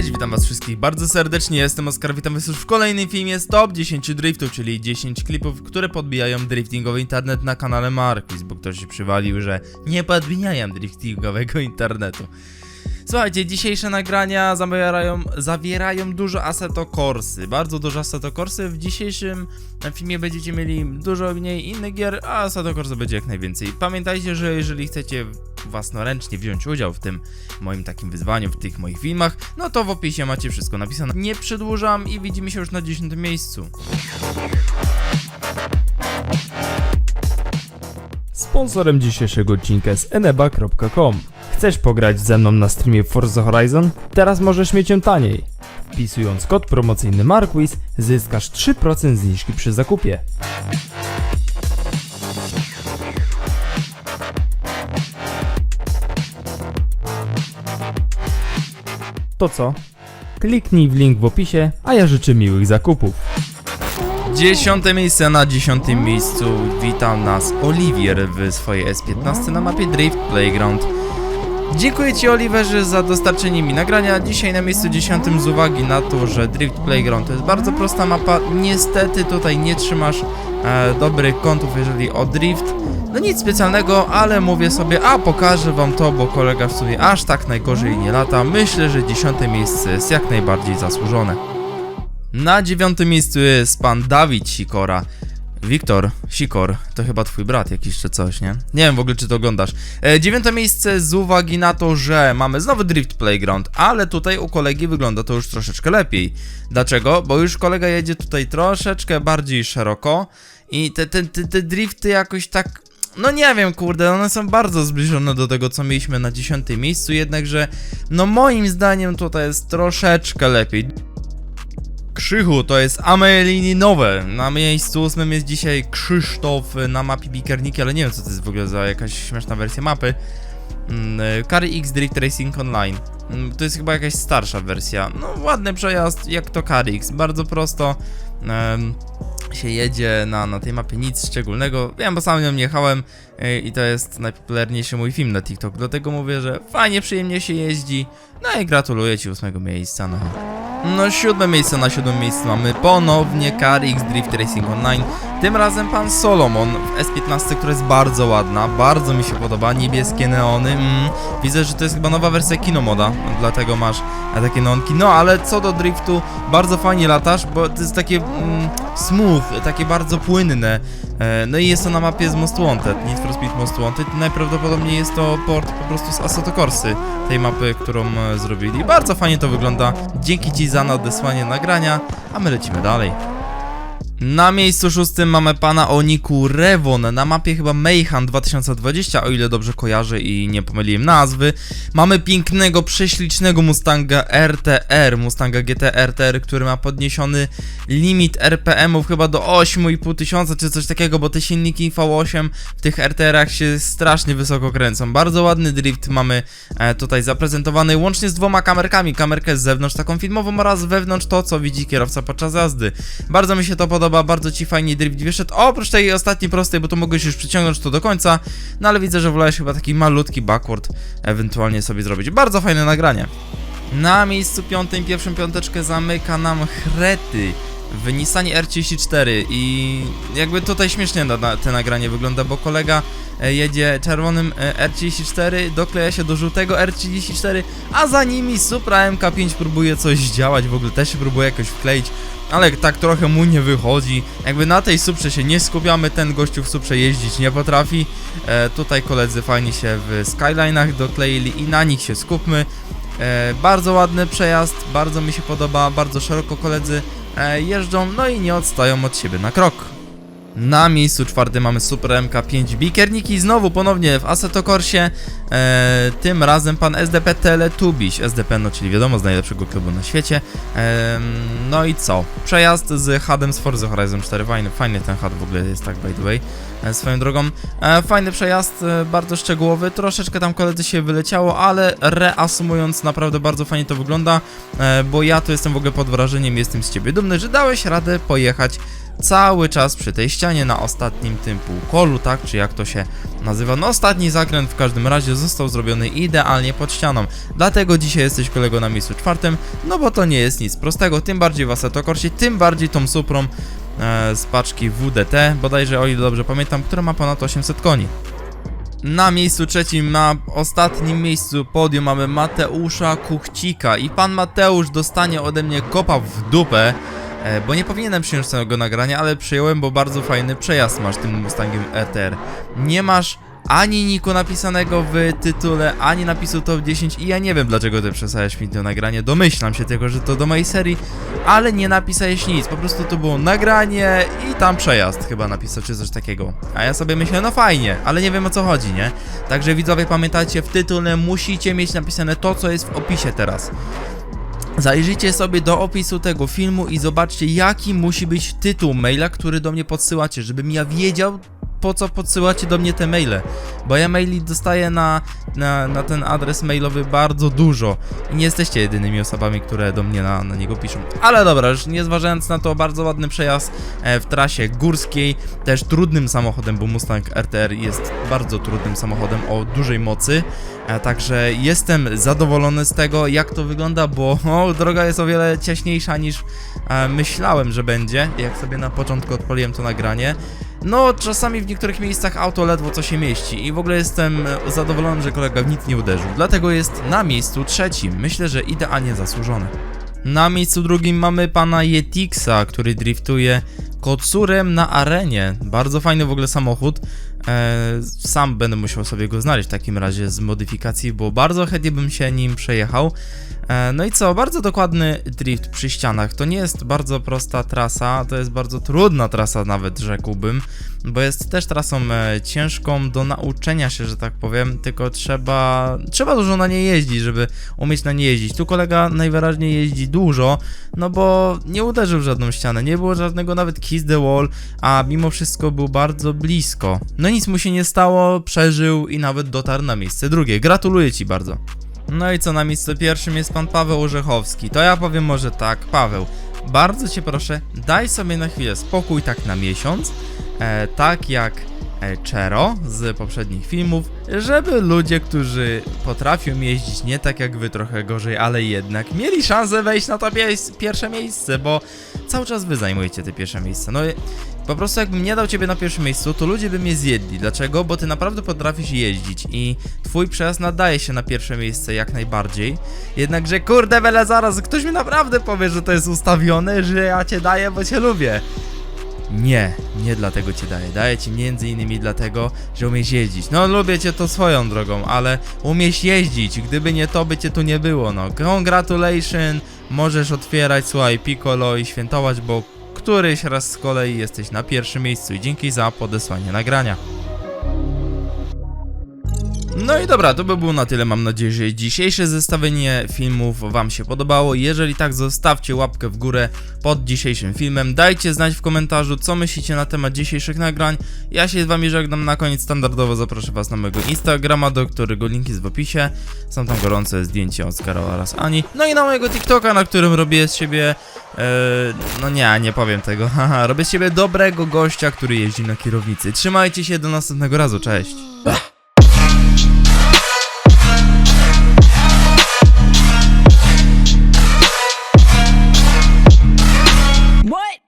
Cześć, witam was wszystkich bardzo serdecznie, jestem Oskar, witam was już w kolejnym filmie z Top 10 Driftów, czyli 10 klipów, które podbijają driftingowy internet na kanale Marquis, bo ktoś się przywalił, że nie podbijają driftingowego internetu. Słuchajcie, dzisiejsze nagrania zawierają, zawierają dużo Assetto Corsy, bardzo dużo Assetto Corsy. W dzisiejszym filmie będziecie mieli dużo mniej innych gier, a Assetto Corsy będzie jak najwięcej. Pamiętajcie, że jeżeli chcecie własnoręcznie wziąć udział w tym moim takim wyzwaniu, w tych moich filmach, no to w opisie macie wszystko napisane. Nie przedłużam i widzimy się już na 10 miejscu. Sponsorem dzisiejszego odcinka jest eneba.com. Chcesz pograć ze mną na streamie Forza Horizon? Teraz możesz mieć ją taniej. Wpisując kod promocyjny Marquis zyskasz 3% zniżki przy zakupie. To co? Kliknij w link w opisie, a ja życzę miłych zakupów. Dziesiąte miejsce na dziesiątym miejscu witam nas Oliwier w swojej S15 na mapie Drift Playground. Dziękuję Ci Oliverze za dostarczenie mi nagrania. Dzisiaj na miejscu dziesiątym z uwagi na to, że Drift Playground to jest bardzo prosta mapa. Niestety tutaj nie trzymasz e, dobrych kątów jeżeli o drift. No nic specjalnego, ale mówię sobie, a pokażę wam to, bo kolega w sumie aż tak najgorzej nie lata. Myślę, że dziesiąte miejsce jest jak najbardziej zasłużone. Na dziewiątym miejscu jest pan Dawid Sikora. Wiktor Sikor, to chyba twój brat jakiś czy coś, nie? Nie wiem w ogóle czy to oglądasz. E, dziewiąte miejsce z uwagi na to, że mamy znowu Drift Playground, ale tutaj u kolegi wygląda to już troszeczkę lepiej. Dlaczego? Bo już kolega jedzie tutaj troszeczkę bardziej szeroko i te, te, te, te drifty jakoś tak no nie wiem, kurde, one są bardzo zbliżone do tego, co mieliśmy na dziesiątym miejscu, jednakże, no moim zdaniem tutaj jest troszeczkę lepiej. Krzychu to jest Amelini nowe. Na miejscu ósmym jest dzisiaj Krzysztof na mapie Bikerniki, ale nie wiem co to jest w ogóle za jakaś śmieszna wersja mapy. Mm, Kary X Drift Racing Online. Mm, To jest chyba jakaś starsza wersja. No ładny przejazd jak to Kary X, bardzo prosto. się jedzie na, na tej mapie, nic szczególnego. Wiem, bo sam nią jechałem e, i to jest najpopularniejszy mój film na TikTok, dlatego mówię, że fajnie, przyjemnie się jeździ. No i gratuluję Ci ósmego miejsca, no. No siódme miejsce, na siódmym miejscu mamy ponownie Car X Drift Racing Online. Tym razem pan Solomon w S15, która jest bardzo ładna, bardzo mi się podoba, niebieskie neony. Mm. Widzę, że to jest chyba nowa wersja Kinomoda, dlatego masz takie neonki. No ale co do driftu, bardzo fajnie latasz, bo to jest takie mm, smooth, takie bardzo płynne. E, no i jest to na mapie z Most Wanted, Need for Speed Most Wanted. Najprawdopodobniej jest to port po prostu z Assetto Corsy, tej mapy, którą e, zrobili. Bardzo fajnie to wygląda. Dzięki Ci za nadesłanie nagrania, a my lecimy dalej. Na miejscu szóstym mamy pana o niku Revon na mapie chyba Mayhan 2020, o ile dobrze kojarzę i nie pomyliłem nazwy. Mamy pięknego, prześlicznego Mustanga RTR, Mustanga GT RTR, który ma podniesiony limit RPM-ów chyba do 8,5 tysiąca czy coś takiego, bo te silniki V8 w tych RTR-ach się strasznie wysoko kręcą. Bardzo ładny drift mamy e, tutaj zaprezentowany łącznie z dwoma kamerkami. Kamerkę z zewnątrz taką filmową oraz wewnątrz to, co widzi kierowca podczas jazdy. Bardzo mi się to podoba, bardzo ci fajnie drift wyszedł. Oprócz tej ostatniej prostej, bo to mogłeś już przyciągnąć to do końca, no ale widzę, że wolałeś chyba taki malutki backward ewentualnie sobie zrobić. Bardzo fajne nagranie. Na miejscu piątym, pierwszą piąteczkę zamyka nam Chrety w Nissanie R34 i jakby tutaj śmiesznie na, na, te nagranie wygląda, bo kolega e, jedzie czerwonym e, R34, dokleja się do żółtego R34, a za nimi Supra MK5 próbuje coś działać, w ogóle też się próbuje jakoś wkleić, ale tak trochę mu nie wychodzi. Jakby na tej Suprze się nie skupiamy, ten gościu w Suprze jeździć nie potrafi. E, tutaj koledzy fajnie się w Skyline'ach dokleili i na nich się skupmy. E, bardzo ładny przejazd, bardzo mi się podoba, bardzo szeroko koledzy jeżdżą, no i nie odstają od siebie na krok. Na miejscu czwartym mamy Super MK5 Bikerniki, znowu ponownie w Assetto Corsie, e, tym razem pan SDP Teletubiś, SDP no czyli wiadomo z najlepszego klubu na świecie, e, no i co, przejazd z HUDem z Forza Horizon 4, fajny, fajny ten HUD w ogóle jest tak by the way, e, swoją drogą, e, fajny przejazd, e, bardzo szczegółowy, troszeczkę tam koledzy się wyleciało, ale reasumując naprawdę bardzo fajnie to wygląda, e, bo ja tu jestem w ogóle pod wrażeniem, jestem z ciebie dumny, że dałeś radę pojechać cały czas przy tej ścianie na ostatnim tym półkolu, tak, czy jak to się nazywa. No ostatni zakręt w każdym razie został zrobiony idealnie pod ścianą. Dlatego dzisiaj jesteś kolego na miejscu czwartym, no bo to nie jest nic prostego, tym bardziej w Assetto tym bardziej tą Suprą e, z paczki WDT, bodajże o ile dobrze pamiętam, która ma ponad 800 koni. Na miejscu trzecim, na ostatnim miejscu podium mamy Mateusza Kuchcika i pan Mateusz dostanie ode mnie kopa w dupę, bo nie powinienem przyjąć tego nagrania, ale przyjąłem, bo bardzo fajny przejazd masz tym Mustangiem ETR. Nie masz ani niku napisanego w tytule, ani napisu top 10 i ja nie wiem dlaczego ty przesłałeś mi to nagranie, domyślam się tylko, że to do mojej serii, ale nie napisałeś nic, po prostu to było nagranie i tam przejazd chyba napisał, czy coś takiego. A ja sobie myślę, no fajnie, ale nie wiem o co chodzi, nie? Także widzowie pamiętajcie, w tytule musicie mieć napisane to, co jest w opisie teraz. Zajrzyjcie sobie do opisu tego filmu i zobaczcie, jaki musi być tytuł maila, który do mnie podsyłacie, żebym ja wiedział, po co podsyłacie do mnie te maile. Bo ja maili dostaję na, na, na ten adres mailowy bardzo dużo i nie jesteście jedynymi osobami, które do mnie na, na niego piszą. Ale dobra, już nie zważając na to, bardzo ładny przejazd e, w trasie górskiej, też trudnym samochodem, bo Mustang RTR jest bardzo trudnym samochodem o dużej mocy. E, Także jestem zadowolony z tego, jak to wygląda, bo o, droga jest o wiele ciaśniejsza niż e, myślałem, że będzie, jak sobie na początku odpaliłem to nagranie. No, czasami w niektórych miejscach auto ledwo co się mieści i w ogóle jestem zadowolony, że kolega w nic nie uderzył. Dlatego jest na miejscu trzecim. Myślę, że idealnie zasłużone. Na miejscu drugim mamy pana Yetixa, który driftuje kocurem na arenie. Bardzo fajny w ogóle samochód. E, sam będę musiał sobie go znaleźć w takim razie z modyfikacji, bo bardzo chętnie bym się nim przejechał. E, no i co, bardzo dokładny drift przy ścianach. To nie jest bardzo prosta trasa, to jest bardzo trudna trasa nawet rzekłbym, bo jest też trasą e, ciężką do nauczenia się, że tak powiem, tylko trzeba, trzeba dużo na niej jeździć, żeby umieć na niej jeździć. Tu kolega najwyraźniej jeździ dużo, no bo nie uderzył w żadną ścianę, nie było żadnego nawet kiss the wall, a mimo wszystko był bardzo blisko. No nic mu się nie stało, przeżył i nawet dotarł na miejsce drugie. Gratuluję ci bardzo. No i co na miejscu pierwszym jest pan Paweł Orzechowski. To ja powiem może tak, Paweł, bardzo cię proszę, daj sobie na chwilę spokój tak na miesiąc, e, tak jak Chero z poprzednich filmów, żeby ludzie, którzy potrafią jeździć nie tak jak wy, trochę gorzej, ale jednak mieli szansę wejść na to pie- pierwsze miejsce, bo cały czas wy zajmujecie te pierwsze miejsce. No po prostu jakbym nie dał ciebie na pierwszym miejscu, to ludzie by mnie zjedli. Dlaczego? Bo ty naprawdę potrafisz jeździć i twój przejazd nadaje się na pierwsze miejsce jak najbardziej. Jednakże kurde wele zaraz, ktoś mi naprawdę powie, że to jest ustawione, że ja cię daję, bo cię lubię. Nie, nie dlatego cię daję. Daję ci między innymi dlatego, że umiesz jeździć. No lubię cię to swoją drogą, ale umiesz jeździć. Gdyby nie to, by cię tu nie było. No, congratulation. Możesz otwierać, słuchaj, Piccolo i świętować, bo któryś raz z kolei jesteś na pierwszym miejscu i dzięki za podesłanie nagrania. No i dobra, to by było na tyle. Mam nadzieję, że dzisiejsze zestawienie filmów Wam się podobało. Jeżeli tak, zostawcie łapkę w górę pod dzisiejszym filmem. Dajcie znać w komentarzu, co myślicie na temat dzisiejszych nagrań. Ja się z Wami żegnam. Na koniec standardowo zaproszę Was na mojego Instagrama, do którego link jest w opisie. Są tam gorące zdjęcia Oskara oraz Ani. No i na mojego TikToka, na którym robię z siebie. e, no nie, nie powiem tego. Haha, robię z siebie dobrego gościa, który jeździ na kierownicy. Trzymajcie się, do następnego razu. Cześć.